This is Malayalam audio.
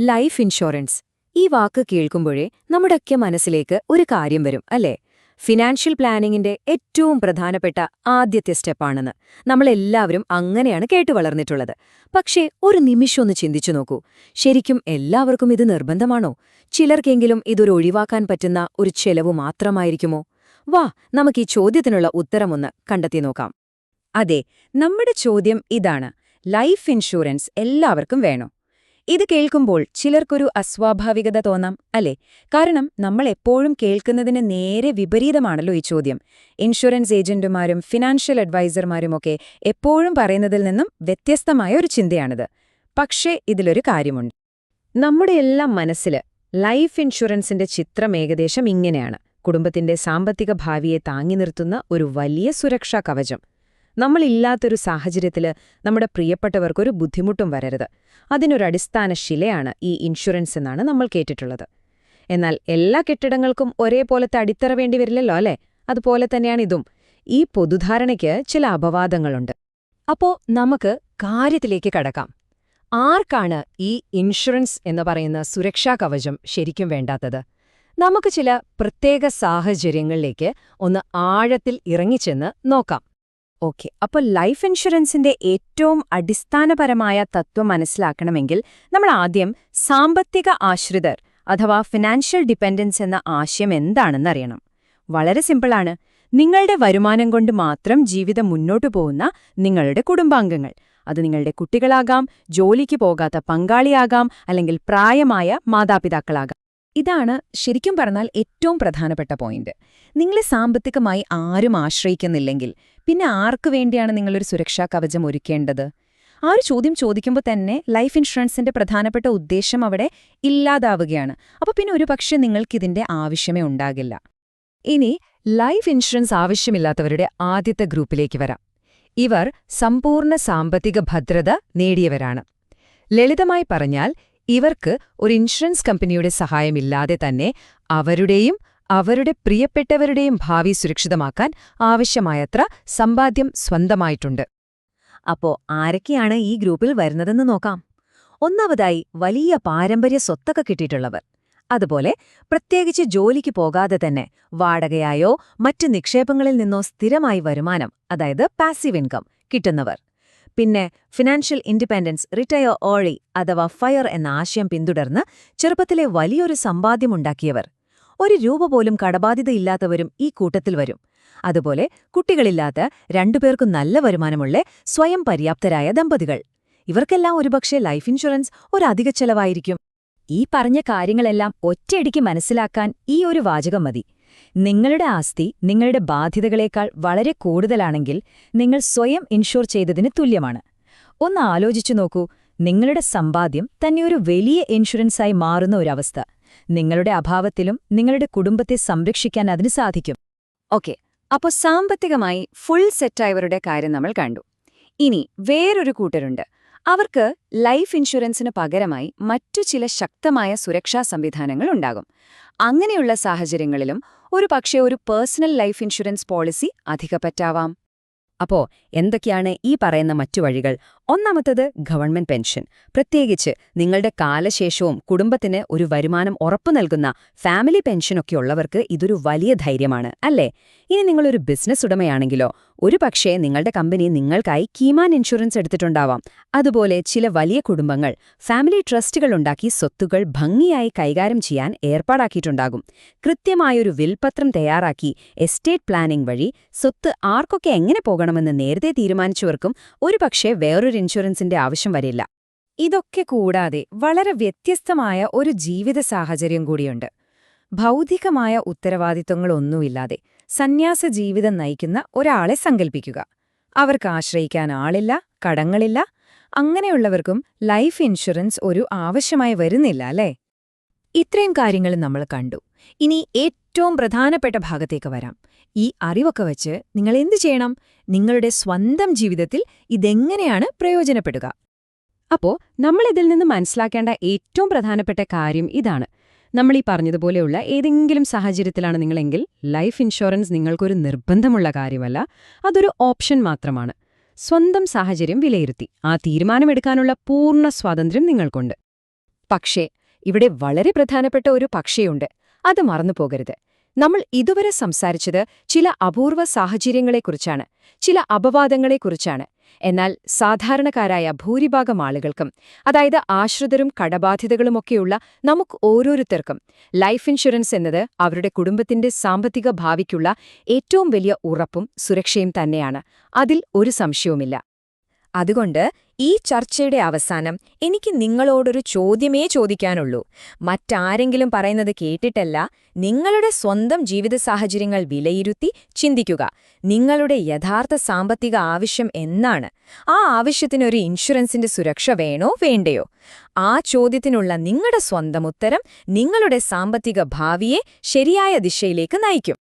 Life insurance. ഈ വാക്ക് കേൾക്കുമ്പോഴേ നമ്മുടെയൊക്കെ മനസ്സിലേക്ക് ഒരു കാര്യം വരും അല്ലേ? ഫിനാൻഷ്യൽ പ്ലാനിങ്ങിന്റെ ഏറ്റവും പ്രധാനപ്പെട്ട ആദ്യത്തെ സ്റ്റെപ്പാണെന്ന്. നമ്മളെല്ലാവരും അങ്ങനെയാണ് കേട്ടു വളർന്നിട്ടുള്ളത്. പക്ഷേ ഒരു നിമിഷം ഒന്ന് ചിന്തിച്ചു നോക്കൂ. ശരിക്കും എല്ലാവർക്കും ഇത് നിർബന്ധമാണോ? ചിലർക്കെങ്കിലും ഇതൊരു ഒഴിവാക്കാൻ പറ്റുന്ന ഒരു ചെലവ് മാത്രമായിരിക്കുമോ? വാ നമുക്ക് ഈ ചോദ്യത്തിനുള്ള ഉത്തരമൊന്ന് കണ്ടെത്തി നോക്കാം. അതെ നമ്മുടെ ചോദ്യം ഇതാണ്. ലൈഫ് ഇൻഷുറൻസ് എല്ലാവർക്കും വേണോ? ഇത് കേൾക്കുമ്പോൾ ചിലർക്കൊരു അസ്വാഭാവികത തോന്നാം അല്ലേ? കാരണം നമ്മൾ എപ്പോഴും കേൾക്കുന്നതിന് നേരെ വിപരീതമാണല്ലോ ഈ ചോദ്യം. ഇൻഷുറൻസ് ഏജന്റുമാരും ഫിനാൻഷ്യൽ അഡ്വൈസർമാരുമൊക്കെ എപ്പോഴും പറയുന്നതിൽ നിന്നും വ്യത്യസ്തമായ ഒരു ചിന്തയാണിത്. പക്ഷേ ഇതിലൊരു കാര്യമുണ്ട്. നമ്മുടെ എല്ലാം മനസ്സിൽ ലൈഫ് ഇൻഷുറൻസിന്റെ ചിത്രം ഏകദേശം ഇങ്ങനെയാണ്. കുടുംബത്തിന്റെ സാമ്പത്തിക ഭാവിയെ താങ്ങി നിർത്തുന്ന ഒരു വലിയ സുരക്ഷാ കവചം. നമ്മളില്ലാത്തൊരു സാഹചര്യത്തിൽ നമ്മുടെ പ്രിയപ്പെട്ടവർക്കൊരു ബുദ്ധിമുട്ടും വരരുത്. അതിനൊരടിസ്ഥാന ശിലയാണ് ഈ ഇൻഷുറൻസ് എന്നാണ് നമ്മൾ കേട്ടിട്ടുള്ളത്. എന്നാൽ എല്ലാ കെട്ടിടങ്ങൾക്കും ഒരേപോലത്തെ അടിത്തറ വേണ്ടി വരില്ലല്ലോ അല്ലേ? അതുപോലെ തന്നെയാണിതും ഈ പൊതുധാരണയ്ക്ക് ചില അപവാദങ്ങളുണ്ട്. അപ്പോ നമുക്ക് കാര്യത്തിലേക്ക് കടക്കാം. ആർക്കാണ് ഈ ഇൻഷുറൻസ് എന്ന് പറയുന്ന സുരക്ഷാ കവചം ശരിക്കും വേണ്ടാത്തത്? നമുക്ക് ചില പ്രത്യേക സാഹചര്യങ്ങളിലേക്ക് ഒന്ന് ആഴത്തിൽ ഇറങ്ങിച്ചെന്ന് നോക്കാം. ഓക്കെ അപ്പോൾ ലൈഫ് ഇൻഷുറൻസിന്റെ ഏറ്റവും അടിസ്ഥാനപരമായ തത്വം മനസ്സിലാക്കണമെങ്കിൽ നമ്മൾ ആദ്യം സാമ്പത്തിക ആശ്രിതർ അഥവാ ഫിനാൻഷ്യൽ ഡിപ്പെൻഡൻസ് എന്ന ആശയം എന്താണെന്ന് അറിയണം വളരെ സിമ്പിളാണ് നിങ്ങളുടെ വരുമാനം കൊണ്ട് മാത്രം ജീവിതം മുന്നോട്ടു പോകുന്ന നിങ്ങളുടെ കുടുംബാംഗങ്ങൾ. അത് നിങ്ങളുടെ കുട്ടികളാകാം ജോലിക്ക് പോകാത്ത പങ്കാളിയാകാം അല്ലെങ്കിൽ പ്രായമായ മാതാപിതാക്കളാകാം. ഇതാണ് ശരിക്കും പറഞ്ഞാൽ ഏറ്റവും പ്രധാനപ്പെട്ട പോയിന്റ്. നിങ്ങളെ സാമ്പത്തികമായി ആരും ആശ്രയിക്കുന്നില്ലെങ്കിൽ പിന്നെ ആർക്കു വേണ്ടിയാണ് നിങ്ങളൊരു സുരക്ഷാ കവചം ഒരുക്കേണ്ടത്? ആ ഒരു ചോദ്യം ചോദിക്കുമ്പോൾ തന്നെ ലൈഫ് ഇൻഷുറൻസിന്റെ പ്രധാനപ്പെട്ട ഉദ്ദേശം അവിടെ ഇല്ലാതാവുകയാണ്. അപ്പോൾ പിന്നെ ഒരു പക്ഷേ നിങ്ങൾക്കിതിന്റെ ആവശ്യമേ ഉണ്ടാകില്ല. ഇനി ലൈഫ് ഇൻഷുറൻസ് ആവശ്യമില്ലാത്തവരുടെ ആദ്യത്തെ ഗ്രൂപ്പിലേക്ക് വരാം. ഇവർ സമ്പൂർണ സാമ്പത്തിക ഭദ്രത നേടിയവരാണ്. ലളിതമായി പറഞ്ഞാൽ ഇവർക്ക് ഒരു ഇൻഷുറൻസ് കമ്പനിയുടെ സഹായമില്ലാതെ തന്നെ അവരുടെയും അവരുടെ പ്രിയപ്പെട്ടവരുടെയും ഭാവി സുരക്ഷിതമാക്കാൻ ആവശ്യമായത്ര സമ്പാദ്യം സ്വന്തമായിട്ടുണ്ട്. അപ്പോ ആരൊക്കെയാണ് ഈ ഗ്രൂപ്പിൽ വരുന്നതെന്ന് നോക്കാം. ഒന്നാമതായി വലിയ പാരമ്പര്യ സ്വത്തൊക്കെ കിട്ടിയിട്ടുള്ളവർ. അതുപോലെ പ്രത്യേകിച്ച് ജോലിക്ക് പോകാതെ തന്നെ വാടകയായോ മറ്റ് നിക്ഷേപങ്ങളിൽ നിന്നോ സ്ഥിരമായി വരുമാനം അതായത് പാസീവ് ഇൻകം കിട്ടുന്നവർ. പിന്നെ ഫിനാൻഷ്യൽ ഇൻഡിപെൻഡൻസ് റിട്ടയർ ഓഴി അഥവാ ഫയർ എന്ന ആശയം പിന്തുടർന്ന് ചെറുപ്പത്തിലെ വലിയൊരു സമ്പാദ്യമുണ്ടാക്കിയവർ ഒരു രൂപ പോലും കടബാധ്യതയില്ലാത്തവരും ഈ കൂട്ടത്തിൽ വരും. അതുപോലെ കുട്ടികളില്ലാത്ത രണ്ടുപേർക്കും നല്ല വരുമാനമുള്ള സ്വയം പര്യാപ്തരായ ദമ്പതികൾ. ഇവർക്കെല്ലാം ഒരുപക്ഷെ ലൈഫ് ഇൻഷുറൻസ് ഒരു അധിക ചെലവായിരിക്കും. ഈ പറഞ്ഞ കാര്യങ്ങളെല്ലാം ഒറ്റയടിക്ക് മനസ്സിലാക്കാൻ ഈ ഒരു വാചകം മതി. നിങ്ങളുടെ ആസ്തി നിങ്ങളുടെ ബാധ്യതകളേക്കാൾ വളരെ കൂടുതലാണെങ്കിൽ നിങ്ങൾ സ്വയം ഇൻഷുർ ചെയ്തതിന് തുല്യമാണ്. ഒന്ന് ആലോചിച്ചു നോക്കൂ നിങ്ങളുടെ സമ്പാദ്യം തന്നെ ഒരു വലിയ ഇൻഷുറൻസായി മാറുന്ന ഒരവസ്ഥ. നിങ്ങളുടെ അഭാവത്തിലും നിങ്ങളുടെ കുടുംബത്തെ സംരക്ഷിക്കാൻ അതിന് സാധിക്കും. ഓക്കെ അപ്പോൾ സാമ്പത്തികമായി ഫുൾ സെറ്റായവരുടെ കാര്യം നമ്മൾ കണ്ടു. ഇനി വേറൊരു കൂട്ടരുണ്ട്. അവർക്ക് ലൈഫ് ഇൻഷുറൻസിന് പകരമായി മറ്റു ചില ശക്തമായ സുരക്ഷാ സംവിധാനങ്ങൾ ഉണ്ടാകും. അങ്ങനെയുള്ള സാഹചര്യങ്ങളിലും ഒരു പക്ഷേ ഒരു പേഴ്സണൽ ലൈഫ് ഇൻഷുറൻസ് പോളിസി അധികപ്പറ്റാവാം. അപ്പോ എന്തൊക്കെയാണ് ഈ പറയുന്ന മറ്റു വഴികൾ? ഒന്നാമത്തത് ഗവൺമെന്റ് പെൻഷൻ. പ്രത്യേകിച്ച് നിങ്ങളുടെ കാലശേഷവും കുടുംബത്തിന് ഒരു വരുമാനം ഉറപ്പു നൽകുന്ന ഫാമിലി പെൻഷനൊക്കെ ഉള്ളവർക്ക് ഇതൊരു വലിയ ധൈര്യമാണ് അല്ലേ? ഇനി നിങ്ങളൊരു ബിസിനസ് ഉടമയാണെങ്കിലോ ഒരു പക്ഷേ നിങ്ങളുടെ കമ്പനി നിങ്ങൾക്കായി കീമാൻ ഇൻഷുറൻസ് എടുത്തിട്ടുണ്ടാവാം. അതുപോലെ ചില വലിയ കുടുംബങ്ങൾ ഫാമിലി ട്രസ്റ്റുകൾ ഉണ്ടാക്കി സ്വത്തുകൾ ഭംഗിയായി കൈകാര്യം ചെയ്യാൻ ഏർപ്പാടാക്കിയിട്ടുണ്ടാകും. കൃത്യമായൊരു വിൽപത്രം തയ്യാറാക്കി എസ്റ്റേറ്റ് പ്ലാനിംഗ് വഴി സ്വത്ത് ആർക്കൊക്കെ എങ്ങനെ പോകണമെന്ന് നേരത്തെ തീരുമാനിച്ചവർക്കും ഒരുപക്ഷെ വേറൊരു ഇൻഷുറൻസിന്റെ ആവശ്യം വരില്ല. ഇതൊക്കെ കൂടാതെ വളരെ വ്യത്യസ്തമായ ഒരു ജീവിത സാഹചര്യം കൂടിയുണ്ട്. ഭൗതികമായ ഉത്തരവാദിത്വങ്ങളൊന്നുമില്ലാതെ സന്യാസ ജീവിതം നയിക്കുന്ന ഒരാളെ സങ്കൽപ്പിക്കുക. അവർക്ക് ആശ്രയിക്കാൻ ആളില്ല കടങ്ങളില്ല. അങ്ങനെയുള്ളവർക്കും ലൈഫ് ഇൻഷുറൻസ് ഒരു ആവശ്യമായി വരുന്നില്ല അല്ലേ? ഇത്രയും കാര്യങ്ങൾ നമ്മൾ കണ്ടു. ഇനി ഏറ്റവും പ്രധാനപ്പെട്ട ഭാഗത്തേക്ക് വരാം. ഈ അറിവൊക്കെ വച്ച് നിങ്ങൾ എന്തു ചെയ്യണം? നിങ്ങളുടെ സ്വന്തം ജീവിതത്തിൽ ഇതെങ്ങനെയാണ് പ്രയോജനപ്പെടുക? അപ്പോ നമ്മളിതിൽ നിന്ന് മനസ്സിലാക്കേണ്ട ഏറ്റവും പ്രധാനപ്പെട്ട കാര്യം ഇതാണ്. നമ്മൾ ഈ പറഞ്ഞതുപോലെയുള്ള ഏതെങ്കിലും സാഹചര്യത്തിലാണ് നിങ്ങളെങ്കിൽ ലൈഫ് ഇൻഷുറൻസ് നിങ്ങൾക്കൊരു നിർബന്ധമുള്ള കാര്യമല്ല അതൊരു ഓപ്ഷൻ മാത്രമാണ്. സ്വന്തം സാഹചര്യം വിലയിരുത്തി ആ തീരുമാനമെടുക്കാനുള്ള പൂർണ സ്വാതന്ത്ര്യം നിങ്ങൾക്കുണ്ട്. പക്ഷേ ഇവിടെ വളരെ പ്രധാനപ്പെട്ട ഒരു പക്ഷയുണ്ട്. അത് മറന്നു പോകരുത് നമ്മൾ ഇതുവരെ സംസാരിച്ചത് ചില അപൂർവ സാഹചര്യങ്ങളെക്കുറിച്ചാണ് ചില അപവാദങ്ങളെക്കുറിച്ചാണ്. എന്നാൽ സാധാരണക്കാരായ ഭൂരിഭാഗം ആളുകൾക്കും അതായത് ആശ്രിതരും കടബാധ്യതകളുമൊക്കെയുള്ള നമുക്ക് ഓരോരുത്തർക്കും ലൈഫ് ഇൻഷുറൻസ് എന്നത് അവരുടെ കുടുംബത്തിന്റെ സാമ്പത്തിക ഭാവിക്കുള്ള ഏറ്റവും വലിയ ഉറപ്പും സുരക്ഷയും തന്നെയാണ്. അതിൽ ഒരു സംശയവുമില്ല. അതുകൊണ്ട് ഈ ചർച്ചയുടെ അവസാനം എനിക്ക് നിങ്ങളോടൊരു ചോദ്യമേ ചോദിക്കാനുള്ളൂ. മറ്റാരെങ്കിലും പറയുന്നത് കേട്ടിട്ടല്ല നിങ്ങളുടെ സ്വന്തം ജീവിത സാഹചര്യങ്ങൾ വിലയിരുത്തി ചിന്തിക്കുക. നിങ്ങളുടെ യഥാർത്ഥ സാമ്പത്തിക ആവശ്യം എന്നാണ്. ആ ആവശ്യത്തിനൊരു ഇൻഷുറൻസിന്റെ സുരക്ഷ വേണോ വേണ്ടയോ? ആ ചോദ്യത്തിനുള്ള നിങ്ങളുടെ സ്വന്തം ഉത്തരം നിങ്ങളുടെ സാമ്പത്തിക ഭാവിയെ ശരിയായ ദിശയിലേക്ക് നയിക്കും.